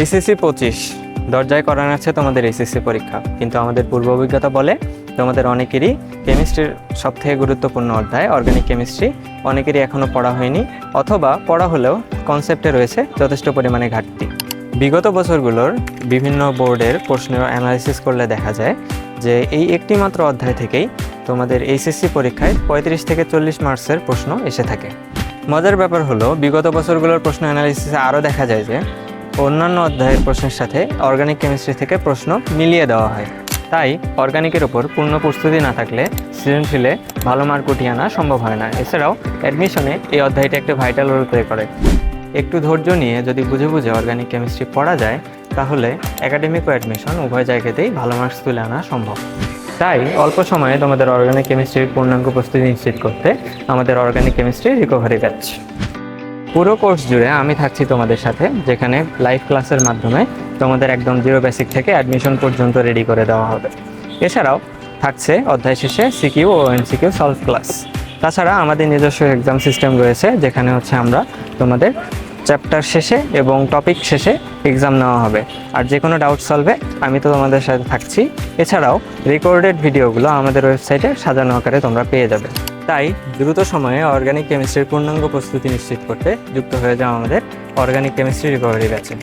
HSC পঁচিশ। দরজায় করানো আছে তোমাদের এইচএসসি পরীক্ষা। কিন্তু আমাদের পূর্ব অভিজ্ঞতা বলে তোমাদের অনেকেরই কেমিস্ট্রির সবথেকে গুরুত্বপূর্ণ অধ্যায় অর্গানিক কেমিস্ট্রি অনেকেরই এখনও পড়া হয়নি, অথবা পড়া হলেও কনসেপ্টে রয়েছে যথেষ্ট পরিমাণে ঘাটতি। বিগত বছরগুলোর বিভিন্ন বোর্ডের প্রশ্ন অ্যানালিসিস করলে দেখা যায় যে এই একটি মাত্র অধ্যায় থেকেই তোমাদের এইচএসসি পরীক্ষায় পঁয়ত্রিশ থেকে চল্লিশ মার্কসের প্রশ্ন এসে থাকে। মজার ব্যাপার হলো, বিগত বছরগুলোর প্রশ্ন অ্যানালিসিসে আরও দেখা যায় যে অন্যান্য অধ্যায়ের প্রশ্নের সাথে অর্গানিক কেমিস্ট্রি থেকে প্রশ্ন মিলিয়ে দেওয়া হয়। তাই অর্গানিকের ওপর পূর্ণ প্রস্তুতি না থাকলে সৃজনশীলে ভালো মার্ক উঠিয়ে আনা সম্ভব হয় না। এছাড়াও অ্যাডমিশনে এই অধ্যায়টা একটা ভাইটাল রোল প্লে করে। একটু ধৈর্য নিয়ে যদি বুঝে বুঝে অর্গানিক কেমিস্ট্রি পড়া যায়, তাহলে একাডেমিক ও অ্যাডমিশন উভয় জায়গাতেই ভালো মার্কস তুলে আনা সম্ভব। তাই অল্প সময়ে তোমাদের অর্গানিক কেমিস্ট্রির পূর্ণাঙ্গ প্রস্তুতি নিশ্চিত করতে আমাদের অর্গানিক কেমিস্ট্রি রিকভারি ব্যাচ পুরো কোর্স জুড়ে আমি থাকছি তোমাদের সাথে, যেখানে লাইভ ক্লাসের মাধ্যমে তোমাদের একদম জিরো বেসিক থেকে অ্যাডমিশন পর্যন্ত রেডি করে দেওয়া হবে। এছাড়াও থাকছে অধ্যায় শেষে সিকিউ ও এনসিকিউ সলভ ক্লাস তাছাড়া আমাদের নিজস্ব এক্সাম সিস্টেম রয়েছে, যেখানে হচ্ছে আমরা তোমাদের চ্যাপ্টার শেষে এবং টপিক শেষে এক্সাম নেওয়া হবে। আর যে কোনো ডাউট সলভে আমি তো তোমাদের সাথে থাকছি। এছাড়াও রেকর্ডেড ভিডিওগুলো আমাদের ওয়েবসাইটে সাজানো আকারে তোমরা পেয়ে যাবে। তাই দ্রুত সময়ে অর্গানিক কেমিস্ট্রির পূর্ণাঙ্গ প্রস্তুতি নিশ্চিত করতে যুক্ত হয়ে যাওয়া আমাদের অর্গানিক কেমিস্ট্রি রিকভারি ব্যাচে